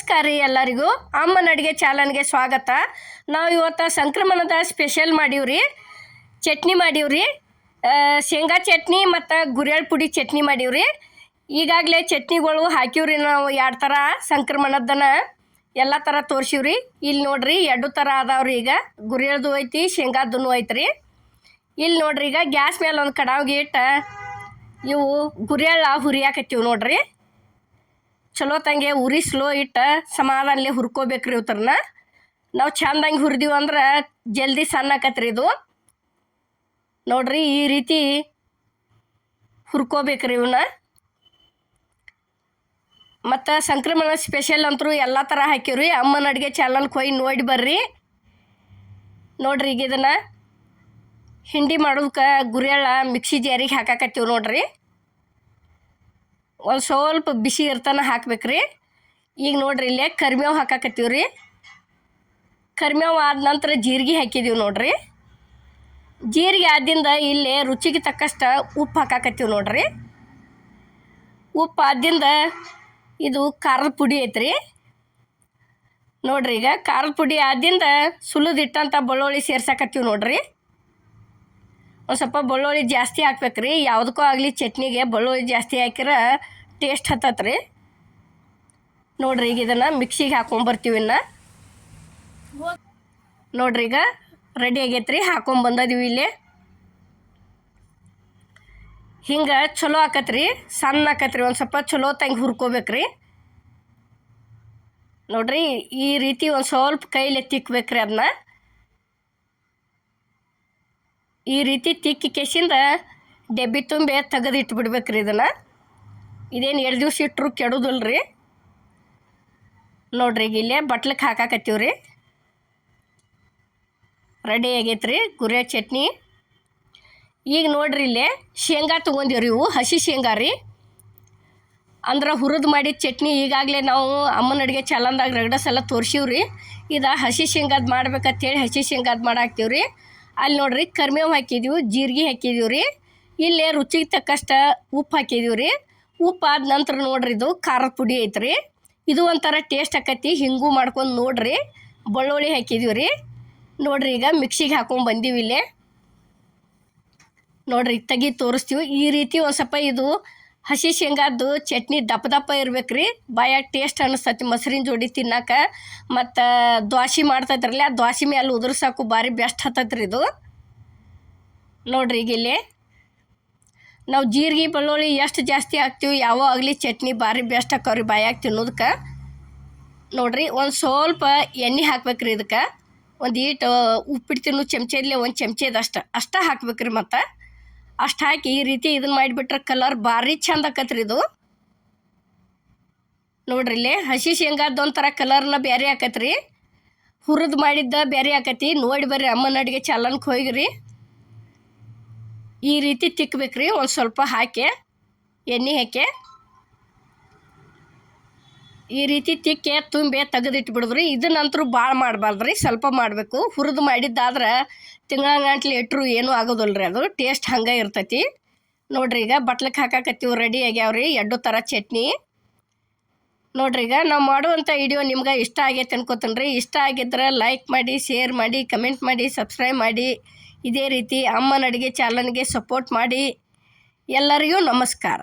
ನಮಸ್ಕಾರ ರೀ ಎಲ್ಲರಿಗೂ. ಅಮ್ಮನ ಅಡುಗೆ ಚಾಲನ್ಗೆ ಸ್ವಾಗತ. ನಾವು ಇವತ್ತು ಸಂಕ್ರಮಣದ ಸ್ಪೆಷಲ್ ಮಾಡೀವ್ರಿ ಚಟ್ನಿ ಮಾಡೀವ್ರಿ ಶೇಂಗಾ ಚಟ್ನಿ ಮತ್ತು ಗುರೆಳ್ ಪುಡಿ ಚಟ್ನಿ ಮಾಡೀವ್ರಿ ಈಗಾಗಲೇ ಚಟ್ನಿಗಳು ಹಾಕಿವ್ರಿ ನಾವು ಎರಡು ಥರ ಸಂಕ್ರಮಣದನ ಎಲ್ಲ ಥರ ತೋರಿಸಿವ್ರಿ ಇಲ್ಲಿ ನೋಡ್ರಿ ಎರಡು ಥರ ಅದಾವ್ರಿ ಈಗ. ಗುರೆಳ್ದು ಐತಿ ಶೇಂಗಾದ್ದು ಐತ್ರಿ ಇಲ್ಲಿ ನೋಡ್ರಿ ಈಗ ಗ್ಯಾಸ್ ಮೇಲೆ ಒಂದು ಕಡಾವಿಗೆ ಇಟ್ಟು ಇವು ಗುರೆಳ್ಳ ಹುರಿಯಾಕತ್ತೀವಿ ನೋಡ್ರಿ. ಚಲೋ ತಂಗೆ, ಉರಿ ಸ್ಲೋ ಇಟ್ಟು ಸಮಾಧಾನಲೆ ಹುರ್ಕೋಬೇಕ್ರಿ ಇವ್ರನ್ನ ನಾವು ಚಂದಂಗೆ ಹುರಿದೀವಿ ಅಂದ್ರೆ ಜಲ್ದಿ ಸಣ್ಣ ಆಕತ್ರಿ ಇದು. ನೋಡ್ರಿ ಈ ರೀತಿ ಹುರ್ಕೋಬೇಕ್ರಿ ಇವನ್ನ ಮತ್ತು ಸಂಕ್ರಮಣ ಸ್ಪೆಷಲ್ ಅಂತರೂ ಎಲ್ಲ ಥರ ಹಾಕಿವ್ರಿ ಅಮ್ಮನ ಅಡುಗೆ ಚಾನಲ್ಗೆ ಹೋಗಿ ನೋಡಿ ಬರ್ರಿ. ನೋಡ್ರಿ ಈಗ ಇದನ್ನು ಹಿಂಡಿ ಮಾಡೋದಕ್ಕೆ ಗುರಿಯಳ ಮಿಕ್ಸಿ ಜಾರಿಗೆ ಹಾಕಾಕತ್ತೀವಿ ನೋಡ್ರಿ. ಒಂದು ಸ್ವಲ್ಪ ಬಿಸಿ ಇರ್ತಾನ ಹಾಕ್ಬೇಕ್ರಿ. ಈಗ ನೋಡ್ರಿ ಇಲ್ಲೇ ಕರಿಮೇವು ಹಾಕಾಕತ್ತೀವಿ ರೀ ಕರಿಮೇವು ಆದ ನಂತರ ಜೀರಿಗೆ ಹಾಕಿದೀವಿ ನೋಡ್ರಿ. ಜೀರಿಗೆ ಆದಿಂದ ಇಲ್ಲೇ ರುಚಿಗೆ ತಕ್ಕಷ್ಟು ಉಪ್ಪು ಹಾಕಾಕತ್ತೀವಿ ನೋಡ್ರಿ. ಉಪ್ಪು ಆದಿಂದ ಇದು ಖಾರದ ಪುಡಿ ಐತ್ರಿ. ನೋಡ್ರಿ ಈಗ ಖಾರದ ಪುಡಿ ಆದಿಂದ ಸುಲಿದಿಟ್ಟಂಥ ಬೆಳ್ಳುಳ್ಳಿ ಸೇರ್ಸಾಕತ್ತೀವಿ ನೋಡ್ರಿ. ಒಂದು ಸ್ವಲ್ಪ ಬೆಳ್ಳುಳ್ಳಿ ಜಾಸ್ತಿ ಹಾಕ್ಬೇಕ್ರಿ. ಯಾವುದಕ್ಕೂ ಆಗಲಿ ಚಟ್ನಿಗೆ ಬೆಳ್ಳುಳ್ಳಿ ಜಾಸ್ತಿ ಹಾಕಿರ ಟೇಸ್ಟ್ ಹತ್ತತ್ರಿ. ನೋಡ್ರಿ ಈಗ ಇದನ್ನು ಮಿಕ್ಸಿಗೆ ಹಾಕೊಂಬರ್ತೀವಿ ಇನ್ನು. ನೋಡ್ರಿ ಈಗ ರೆಡಿ ಆಗೈತ್ರಿ, ಹಾಕೊಂಬಂದದೀವಿ ಇಲ್ಲಿ. ಹಿಂಗೆ ಚಲೋ ಹಾಕತ್ರಿ, ಸಣ್ಣ ಹಾಕತ್ರಿ, ಒಂದು ಸ್ವಲ್ಪ ಚಲೋ ತಂಗಿ ಹುರ್ಕೋಬೇಕ್ರಿ. ನೋಡ್ರಿ ಈ ರೀತಿ ಒಂದು ಸ್ವಲ್ಪ ಕೈಲಿ ತಿಕ್ಬೇಕ್ರಿ ಅದನ್ನ ಈ ರೀತಿ ತಿಕ್ಕಿ ಕೆಸಿಂದ ಡೆಬ್ಬಿ ತುಂಬಿ ತೆಗೆದು ಇಟ್ಬಿಡ್ಬೇಕ್ರಿ ಇದನ್ನು. ಇದೇನು ಎರಡು ದಿವ್ಸ ಇಟ್ಟರು ಕೆಡೋದಿಲ್ಲ ರೀ ನೋಡ್ರಿ ಈಗ ಇಲ್ಲೇ ಬಟ್ಲಕ್ಕೆ ಹಾಕಾಕತ್ತೀವಿ ರೀ ರೆಡಿ ರೀ ಗುರಿಯ ಚಟ್ನಿ. ಈಗ ನೋಡ್ರಿ ಇಲ್ಲೇ ಶೇಂಗಾ ತೊಗೊಂಡಿವ್ರಿ ಇವು, ಹಸಿ ಶೇಂಗಾ ರೀ. ಅಂದ್ರೆ ಹುರಿದು ಮಾಡಿದ ಚಟ್ನಿ ಈಗಾಗಲೇ ನಾವು ಅಮ್ಮನ ಅಡುಗೆ ಚಲನ್ದಾಗ ರಗಡಸೆಲ್ಲ ಎಲ್ಲ ತೋರ್ಸಿವ್ರಿ. ಇದು ಹಸಿ ಶೇಂಗಾದ ಮಾಡ್ಬೇಕಂತೇಳಿ ಹಸಿ ಶೇಂಗಾದ ರೀ ಅಲ್ಲಿ ನೋಡ್ರಿ ಕರ್ಮೇವು ಹಾಕಿದೀವಿ, ಜೀರಿಗೆ ಹಾಕಿದೀವಿ ರೀ. ಇಲ್ಲೇ ರುಚಿಗೆ ತಕ್ಕಷ್ಟು ಉಪ್ಪು ಹಾಕಿದೀವಿ ರೀ. ಉಪ್ಪು ಆದ ನಂತರ ನೋಡ್ರಿ ಇದು ಖಾರದ ಪುಡಿ ಐತ್ರಿ. ಇದು ಒಂಥರ ಟೇಸ್ಟ್ ಆಕತಿ, ಹಿಂಗೂ ಮಾಡ್ಕೊಂಡು ನೋಡ್ರಿ. ಬೆಳ್ಳುಳ್ಳಿ ಹಾಕಿದೀವಿ ರೀ. ನೋಡ್ರಿ ಈಗ ಮಿಕ್ಸಿಗೆ ಹಾಕೊಂಡು ಬಂದೀವಿ ಇಲ್ಲೇ. ನೋಡ್ರಿ ತೆಗಿ ತೋರಿಸ್ತೀವಿ. ಈ ರೀತಿ ಒಂದು ಸ್ವಲ್ಪ ಇದು ಹಸಿ ಶೇಂಗಾದ್ದು ಚಟ್ನಿ ದಪ್ಪ ದಪ್ಪ ಇರ್ಬೇಕು ರೀ ಬಾಯಾಗ ಟೇಸ್ಟ್ ಅನ್ನಿಸ್ತತಿ ಮೊಸರಿನ ಜೋಡಿ ತಿನ್ನಕ್ಕೆ ಮತ್ತು ದ್ವಾಸಿ ಮಾಡ್ತೈತ್ರಲ್ಲ, ಆ ದ್ವಾಸೆ ಮೇಲೆ ಉದುರ್ಸಾಕು ಭಾರಿ ಬೆಸ್ಟ್ ಹತ್ತತ್ರಿ ಇದು. ನೋಡ್ರಿ ಈಗ ಇಲ್ಲಿ. ನಾವು ಜೀರಿಗೆ, ಬೆಳ್ಳುಳ್ಳಿ ಎಷ್ಟು ಜಾಸ್ತಿ ಹಾಕ್ತೀವಿ, ಯಾವ ಆಗಲಿ ಚಟ್ನಿ ಭಾರಿ ಬೆಸ್ಟ್ ಹಾಕವ್ರಿ ಬಾಯಾಗ ತಿನ್ನೋದಕ್ಕೆ. ನೋಡ್ರಿ, ಒಂದು ಸ್ವಲ್ಪ ಎಣ್ಣೆ ಹಾಕ್ಬೇಕ್ರಿ ಇದಕ್ಕೆ. ಒಂದು ಈಟು ಉಪ್ಪಿಟ್ಟು ತಿನ್ನೋ ಇಲ್ಲೇ ಒಂದು ಚಮಚೆದಷ್ಟು ಅಷ್ಟ ಹಾಕ್ಬೇಕ್ರಿ ಮತ್ತು. ಅಷ್ಟು ಹಾಕಿ ಈ ರೀತಿ ಇದನ್ನ ಮಾಡಿಬಿಟ್ರೆ ಕಲರ್ ಭಾರಿ ಚಂದ ಆಕತ್ರಿ ಇದು. ನೋಡ್ರಿ ಇಲ್ಲಿ ಹಸಿ ಶೇಂಗಾದ ಒಂಥರ ಕಲರ್ನ ಬೇರೆ ಆಕತ್ರಿ. ಹುರಿದು ಮಾಡಿದ್ದ ಬೇರೆ ಆಕತಿ. ನೋಡಿ ಬರ್ರಿ ಅಮ್ಮನ ಅಡುಗೆ ಚಾಲನ್ಗೆ ಹೋಗಿರಿ. ಈ ರೀತಿ ತಿಕ್ಬೇಕ್ರಿ ಒಂದು ಸ್ವಲ್ಪ ಹಾಕಿ, ಎಣ್ಣೆ ಹಾಕಿ. ಈ ರೀತಿ ತಿಕ್ಕಿ ತುಂಬಿ ತೆಗೆದಿಟ್ಟು ಬಿಡಿದ್ರಿ ಇದನ್ನಂತರೂ ಭಾಳ ಮಾಡಬಾರ್ದ್ರಿ, ಸ್ವಲ್ಪ ಮಾಡಬೇಕು. ಹುರಿದು ಮಾಡಿದ್ದಾದ್ರೆ ತಿಂಗಳಂಗಂಟ್ಲೆ ಇಟ್ಟರು ಏನೂ ಆಗೋದಿಲ್ಲ ರೀ ಅದು. ಟೇಸ್ಟ್ ಹಂಗೆ ಇರ್ತೈತಿ. ನೋಡ್ರಿ ಈಗ ಬಟ್ಲಕ್ಕೆ ಹಾಕಾಕತ್ತೀವಿ, ರೆಡಿ ಆಗ್ಯಾವ್ರಿ ಎರಡು ಥರ ಚಟ್ನಿ. ನೋಡ್ರಿ ಈಗ ನಾವು ಮಾಡುವಂಥ ವಿಡಿಯೋ ನಿಮ್ಗೆ ಇಷ್ಟ ಆಗೈತೆ ಅನ್ಕೋತೀನಿ ರೀ ಇಷ್ಟ ಆಗಿದ್ರೆ ಲೈಕ್ ಮಾಡಿ, ಶೇರ್ ಮಾಡಿ, ಕಮೆಂಟ್ ಮಾಡಿ, ಸಬ್ಸ್ಕ್ರೈಬ್ ಮಾಡಿ. ಇದೇ ರೀತಿ ಅಮ್ಮನ ಅಡುಗೆ ಚಾನಲ್ಗೆ ಸಪೋರ್ಟ್ ಮಾಡಿ. ಎಲ್ಲರಿಗೂ ನಮಸ್ಕಾರ.